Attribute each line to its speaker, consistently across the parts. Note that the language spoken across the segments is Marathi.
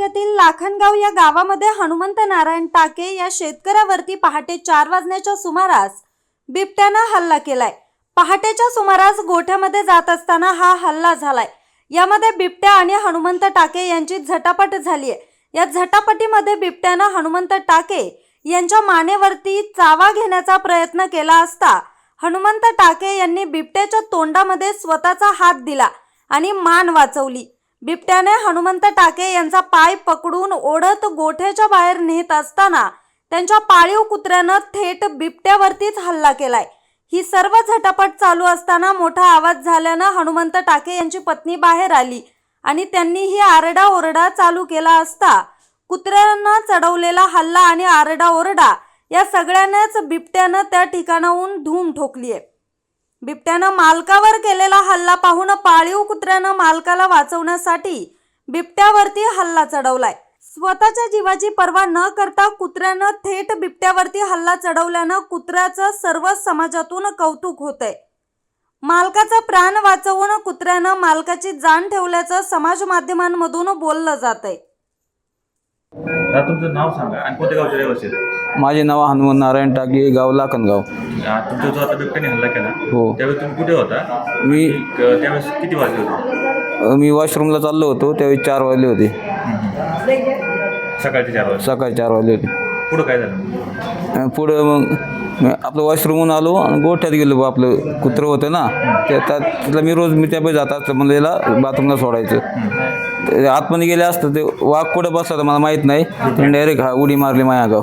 Speaker 1: तालुक्यातील लाखनगाव या गावामध्ये हनुमंत नारायण टाके या शेतकऱ्यावरती पहाटे चार वाजण्याच्या सुमारास बिबट्यानं हल्ला केलाय. पहाटेच्या सुमारास गोठ्यामध्ये जात असताना हा हल्ला झालाय. यामध्ये बिबट्या आणि हनुमंत टाके यांची झटापट झालीय. या झटापटीमध्ये बिबट्यानं हनुमंत टाके यांच्या मानेवरती चावा घेण्याचा प्रयत्न केला असता हनुमंत टाके यांनी बिबट्याच्या तोंडामध्ये स्वतःचा हात दिला आणि मान वाचवली. बिबट्याने हनुमंत टाके यांचा पाय पकडून ओढत गोठ्याच्या बाहेर नेत असताना त्यांच्या पाळीव कुत्र्यानं थेट बिबट्यावरतीच हल्ला केलाय. ही सर्व झटापट चालू असताना मोठा आवाज झाल्यानं हनुमंत टाके यांची पत्नी बाहेर आली आणि त्यांनी ही आरडा ओरडा चालू केला असता कुत्र्यानं चढवलेला हल्ला आणि आरडा ओरडा या सगळ्यांनाच बिबट्यानं त्या ठिकाणाहून धूम ठोकली आहे बिबट्यानं मालकावर केलेला हल्ला पाहून पाळीव कुत्र्यानं मालकाला वाचवण्यासाठी बिबट्यावरती हल्ला चढवलाय. स्वतःच्या जीवाची पर्वा न करता कुत्र्यानं थेट बिबट्यावरती हल्ला चढवल्यानं कुत्र्याचं सर्व समाजातून कौतुक होतंय. मालकाचा प्राण वाचवून कुत्र्यानं मालकाची जाण ठेवल्याचं समाज माध्यमांमधून बोललं आहे
Speaker 2: आता तुमचं नाव सांगा. आणि कोणत्या गावचे रहिवासी आहेत?
Speaker 3: माझे नाव हनुमान नारायण टाके गाव लाखनगाव.
Speaker 2: आ, तुमचा जो आता बिबट्याने हल्ला केला
Speaker 3: हो.
Speaker 2: त्यावेळेस तुम्ही कुठे होता?
Speaker 3: मी
Speaker 2: क- त्यावेळेस किती वाजले होते?
Speaker 3: अ, मी वॉशरूमला चाललो होतो त्यावेळी चार वाजले होते.
Speaker 2: सकाळचे चार वाजता
Speaker 3: सकाळी चार वाजले होते.
Speaker 2: पुढं काय झालं?
Speaker 3: अ, पुढं मग मी आपलं वॉशरूमहून आलो आणि गोठ्यात गेलो बुवा आपलं कुत्रं होतं ना त्या त्या- तिथलं मी रोज मी त्यापैकी जात असतं म्हणलं याला बाथरूमला सोडायचं. ते आतमध्ये गेले असतं ते वाघ कुठं बसला होता मला माहीत नाही. त्याने डायरेक्ट हा उडी मारली माया गाव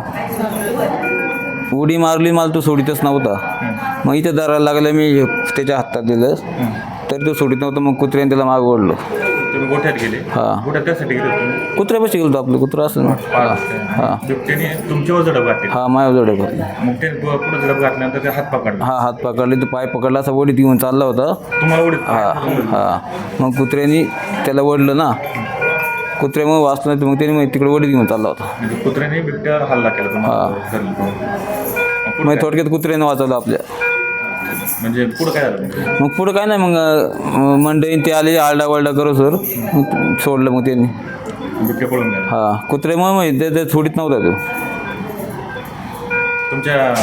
Speaker 3: उडी मारली मला तो सोडितच नव्हता. मग इथे दरायला लागलं मी त्याच्या हातात दिलं. तरी तो सोडित नव्हतं मग कुत्र्याने त्याला मागं ओढलं.
Speaker 2: तुम्ही गोठ्यात गेले.
Speaker 3: हा.
Speaker 2: गोठ्यात त्यासाठी गेले होते तुम्ही?
Speaker 3: कुत्र्यापाशी गेलो कुत्रं कुत्रं असं हा हा.
Speaker 2: बिबट्याने तुमच्यावर झडप घातली.
Speaker 3: हा जोडे
Speaker 2: मग ते पुढे झडप घातल्यानंतर ते हात पकडला.
Speaker 3: हा हात पकडले तर पाय पकडला असा वडीत घेऊन चालला होता.
Speaker 2: तुम्हाला उडीत
Speaker 3: हा हा. मग कुत्र्यानी त्याला ओढलं ना. कुत्र्यामुळे वाचलं नाही तर मग त्याने मग तिकडे वडीत घेऊन चालला होता.
Speaker 2: म्हणजे कुत्र्याने बिबट्यावर हल्ला केला तुम्हाला. मग पुढं
Speaker 3: मग
Speaker 2: काय?
Speaker 3: थोडक्यात कुत्र्यानं वाचवलं आपल्या.
Speaker 2: म्हणजे पुढं काय झालं
Speaker 3: मग पुढं काय नाही मग अं, मंडळीन ते आले आरडा वरडा करू सर. मग सोडलं मग त्यांनी.
Speaker 2: बिबट्या पळून गेला.
Speaker 3: हा कुत्र्यामुळे मग ते- ते सोडित नव्हता तो.
Speaker 2: तुमच्या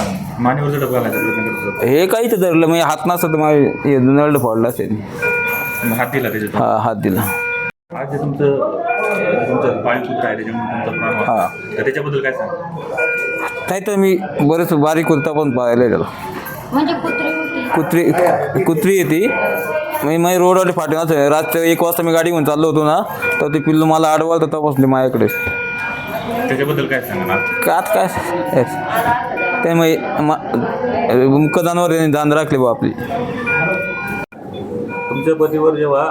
Speaker 2: मानेवर झडप घालायचा प्रयत्न करत होता
Speaker 3: हे काहीच धरलं मग हात नसतं तर मग हे नळलं फोडला असेल
Speaker 2: मग हात दिला त्याच्यात
Speaker 3: हा हात दिला.
Speaker 2: आज जे तुमचं अं, तुमचं पाळीव कुत्रा आहे त्याच्यामुळे तुमचा प्राण वाचला.
Speaker 3: हा.
Speaker 2: तर त्याच्याबद्दल काय सांगा
Speaker 3: नाही तर मी बरेच बारीक कुर्ता पण पाहिला त्याला
Speaker 4: म्हणजे कुत्री
Speaker 3: कुत्री कुत्री येते मी मी रोडवर फाटून असं रात्री एक वाजता मी गाडी घेऊन चाललो होतो ना तर ते पिल्लू मला अडवाल तर तपासले माझ्याकडे.
Speaker 2: त्याच्याबद्दल काय सांगा ना
Speaker 3: का आता काय त्यामुळे मुख्य जनावर यांनी दान राखले बा आपली.
Speaker 2: तुमच्या पतीवर जेव्हा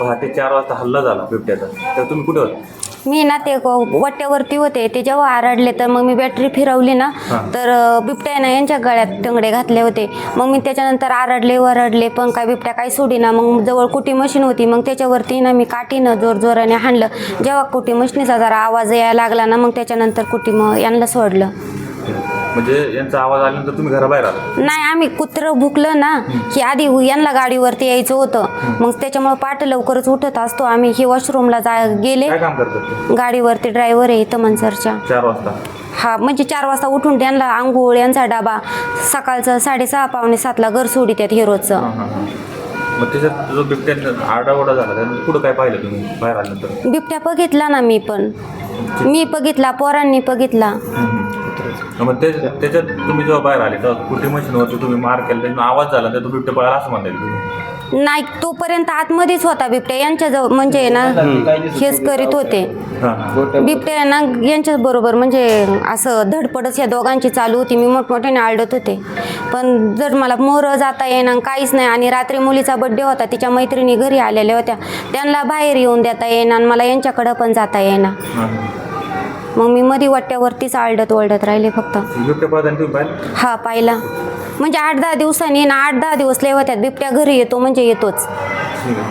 Speaker 2: पहाटे चार वाजता हल्ला झाला बिबट्याचा तर तुम्ही कुठे होता?
Speaker 4: मी ना ते वट्यावरती होते ते जेव्हा आरडले तर मग मी बॅटरी फिरवली ना तर बिबट्यानं यांच्या गळ्यात टंगडे घातले होते. मग मी त्याच्यानंतर आरडले वरडले पण काय बिबट्या काही सोडीना. मग जवळ कुटी मशीन होती मग त्याच्यावरती ना मी काठीनं जोर जोराने हाणलं. जेव्हा कुटी मशीनीचा जरा आवाज यायला लागला ना मग त्याच्यानंतर कुटी मग यांना सोडलं.
Speaker 2: म्हणजे यांचा आवाज आल्यानंतर तुम्ही घराबाहेर आला
Speaker 4: नाही आम्ही कुत्रं भुकलं ना की आधी यांना गाडीवरती यायचं होतं. मग त्याच्यामुळे पाठ लवकरच उठत असतो. आम्ही ही वॉशरूमला जा गेले.
Speaker 2: काय काम करतात ते?
Speaker 4: गाडीवरती ड्रायव्हर आहे इथं मनसरच्या
Speaker 2: चार वाजता.
Speaker 4: हा म्हणजे चार वाजता उठून त्यांना आंघोळ यांचा डबा सकाळचं साडेसहा पावणे सातला घर सोडी त्यात हिरोचं
Speaker 2: हां हां हां. मग त्याच्यात जो बिबट्या आरडाओरडा झाला त्यानंतर पुढं काय पाहिलं तुम्ही? बाहेर आल्यानंतर?
Speaker 4: बिबट्या बघितला ना मी पण. मी बघितला पोरांनी बघितला.
Speaker 2: मग ते त्याच्यात तुम्ही जेव्हा बाहेर आले तेव्हा कुठे मशीनवरती तुम्ही मार केला त्याच्यानं आवाज झाला तर तो बिबट्या पळाला असं म्हणता येईल तुम्ही?
Speaker 4: नाही तोपर्यंत आतमध्येच होता बिबट्या. यांच्या जवळ म्हणजे ना हेच करीत होते.
Speaker 2: हां
Speaker 4: बिबट्या ना यांच्या बरोबर म्हणजे असं धडपडच या दोघांची चालू होती. मी मोठमोठ्याने आळडत होते. पण जर मला मोर जाता येईना काहीच नाही आणि रात्री मुलीचा बड्डे होता तिच्या मैत्रिणी घरी आलेल्या होत्या त्यांना बाहेर येऊन देता आणि मला यांच्याकडं पण जाता येईना.
Speaker 2: हां.
Speaker 4: मग मी मध्ये वाट्यावरतीच आळडत ओरडत राहिले फक्त.
Speaker 2: बिबट्या पळताना तुम्ही पाहिलं?
Speaker 4: हा पाहिला. म्हणजे आठ दहा दिवसांनी ना आठ दहा दिवस लय होत्यात. बिबट्या घरी येतो म्हणजे येतोच.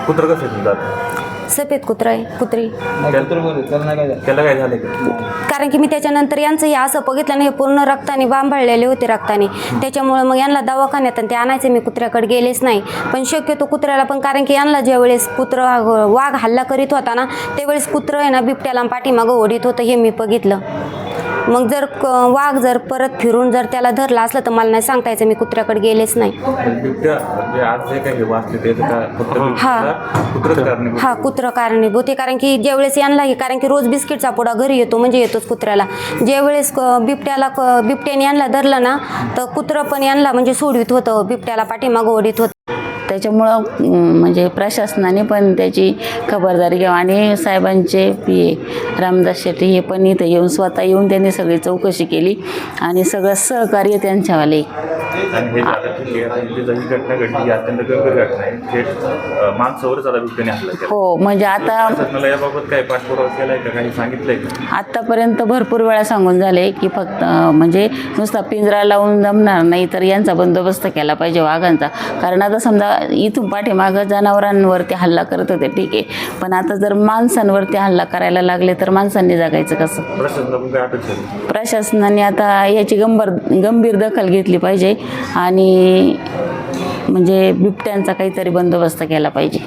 Speaker 2: कुत्रं कसं आहे तुमचं आता?
Speaker 4: सफेद कुत्रा आहे कुत्री.
Speaker 2: त्याला काय झालं का?
Speaker 4: कारण की मी त्याच्यानंतर यांचं हे असं बघितलं ना हे पूर्ण रक्ताने बांबळलेले होते रक्ताने. त्याच्यामुळे मग यांना दवाखान्यात आणि ते आणायचे मी कुत्र्याकडे गेलेच नाही. पण शक्यतो कुत्र्याला पण कारण की यांना ज्यावेळेस कुत्र वाघ हल्ला करीत होता ना त्यावेळेस कुत्रं आहे ना बिबट्याला पाठीमागं ओढीत होतं हे मी बघितलं. मग जर क- वाघ जर परत फिरून जर त्याला धरला असलं तर मला नाही सांगता यायचं मी कुत्र्याकडे गेलेच नाही.
Speaker 2: म्हणजे बिबट्या आज जे काही हे.
Speaker 4: हा. हा कुत्रं कारणीभूत आहे कारण की ज्यावेळेस यांना हे कारण की रोज बिस्किटचा पुडा घरी येतो म्हणजे येतोच कुत्र्याला. ज्यावेळेस क- बिबट्याला क- बिबट्याने यांना धरलं ना तर कुत्रं पण यांना म्हणजे सोडवीत होतं बिबट्याला पाठीमागं ओढीत होतं.
Speaker 5: त्याच्यामुळं म्हणजे प्रशासनाने पण त्याची खबरदारी घ्यावी. आणि साहेबांचे पी ए रामदास शेट्टी हे पण इथं येऊन स्वतः येऊन त्यांनी सगळी चौकशी केली. आणि सगळं सहकार्य त्यांच्यावाले.
Speaker 2: आणि हे ठीक आहे घटना घडली ही अत्यंत गंभीर घटना आहे. थेट अं, माणसावरच आता बिबट्याने हल्ला केला.
Speaker 5: हो म्हणजे आता
Speaker 2: याबाबत काही पाठपुरावा केलाय का? काही सांगितलंय का?
Speaker 5: आत्तापर्यंत भरपूर वेळा सांगून झाले की फक्त अं, म्हणजे नुसता पिंजरा लावून जमणार नाही तर यांचा बंदोबस्त केला पाहिजे वाघांचा. कारण आता समजा इथून पाठीमागं जनावरांवरती हल्ला करत होते ठीक आहे. पण आता जर माणसांवरती हल्ला करायला लागले तर माणसांनी जगायचं कसं?
Speaker 2: काय?
Speaker 5: प्रशासनाने आता याची गंभीर गंभीर दखल घेतली पाहिजे. आणि म्हणजे बिबट्यांचा काहीतरी बंदोबस्त केला पाहिजे.